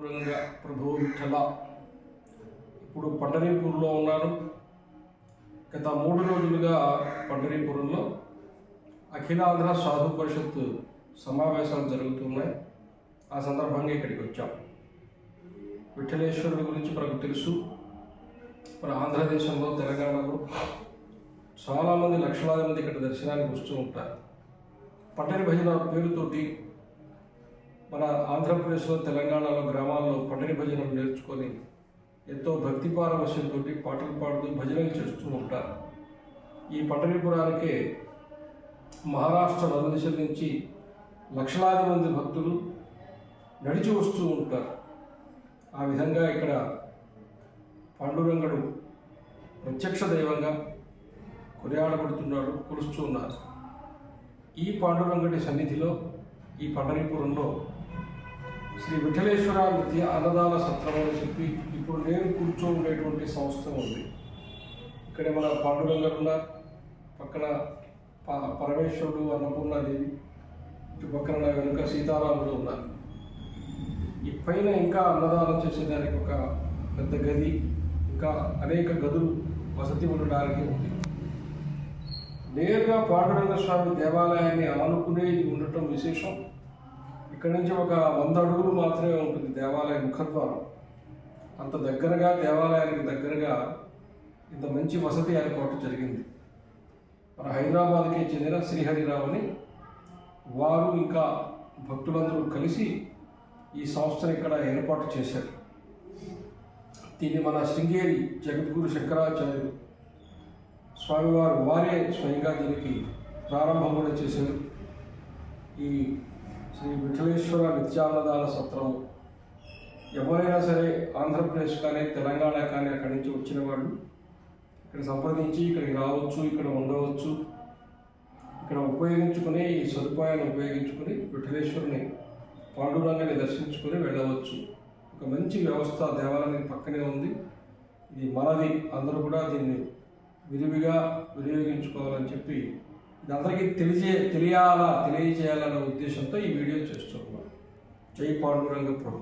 ప్రభు విఠల. ఇప్పుడు పండరీపూర్లో ఉన్నాను. గత మూడు రోజులుగా పండరీపురంలో అఖిలాంధ్ర సాధు పరిషత్ సమావేశాలు జరుగుతున్నాయి. ఆ సందర్భంగా ఇక్కడికి వచ్చాం. విఠలేశ్వరుడు గురించి మనకు తెలుసు. మన ఆంధ్రదేశంలో తెలంగాణలో చాలామంది లక్షలాది మంది ఇక్కడ దర్శనానికి వస్తూ ఉంటారు. పట్టణ భజన పేరుతోటి మన ఆంధ్రప్రదేశ్లో తెలంగాణలో గ్రామాల్లో పట్టణ భజనలు నేర్చుకొని ఎంతో భక్తి పారవశ్యంతో పాటలు పాడుతూ భజనలు చేస్తూ ఉంటారు. ఈ పట్టణీపురానికే మహారాష్ట్ర నలుదిశల నుంచి లక్షలాది మంది భక్తులు నడిచి వస్తూ ఉంటారు. ఆ విధంగా ఇక్కడ పాండురంగడు ప్రత్యక్ష దైవంగా కొనియాడబడుతున్నాడు కురుస్తూ ఉన్నారు. ఈ పాండురంగడి సన్నిధిలో ఈ పండరీపురంలో శ్రీ విఠలేశ్వర విద్య అన్నదాన సత్రం అని చెప్పి ఇప్పుడు నేను కూర్చో ఉండేటువంటి సంస్థ ఉంది. ఇక్కడ మన పాండురంగన్న పక్కన ప- పరమేశ్వరుడు అన్నపూర్ణాదేవి ఇటు పక్కన నా వెనుక సీతారాముడు ఉన్నారు. ఈ పైన ఇంకా అన్నదానం చేసేదానికి ఒక పెద్ద గది ఇంకా అనేక గదులు వసతి ఉండడానికి ఉంది. నేరుగా పాండురంగ స్వామి దేవాలయాన్ని ఆనుకునేది ఉండటం విశేషం. ఇక్కడ నుంచి ఒక వంద అడుగులు మాత్రమే ఉంటుంది దేవాలయ ముఖద్వారం. అంత దగ్గరగా దేవాలయానికి దగ్గరగా ఇంత మంచి వసతి ఏర్పాటు జరిగింది. మన హైదరాబాద్కి చెందిన శ్రీహరిరావు అని వారు ఇంకా భక్తులందరూ కలిసి ఈ సంస్థను ఇక్కడ ఏర్పాటు చేశారు. దీన్ని మన శృంగేరి జగద్గురు శంకరాచార్యులు స్వామివారు వారే స్వయంగా దీనికి ప్రారంభం కూడా చేశారు. ఈ శ్రీ విఠలేశ్వర నిత్యాన్నదాన సత్రం. ఎవరైనా సరే ఆంధ్రప్రదేశ్ కానీ తెలంగాణ కానీ అక్కడి నుంచి వచ్చిన వాళ్ళు ఇక్కడ సంప్రదించి ఇక్కడికి రావచ్చు ఇక్కడ ఉండవచ్చు. ఇక్కడ ఉపయోగించుకుని ఈ సదుపాయాన్ని ఉపయోగించుకుని విఠలేశ్వరుని పాండురంగాన్ని దర్శించుకుని వెళ్ళవచ్చు. ఒక మంచి వ్యవస్థ దేవాలయం పక్కనే ఉంది. ఇది మనది. అందరూ కూడా దీన్ని విరివిగా వినియోగించుకోవాలని చెప్పి ఇది అందరికీ తెలియజే తెలియాలా తెలియజేయాలన్న ఉద్దేశంతో ఈ వీడియో చేస్తున్నాను జై పాండురంగ ప్రభు.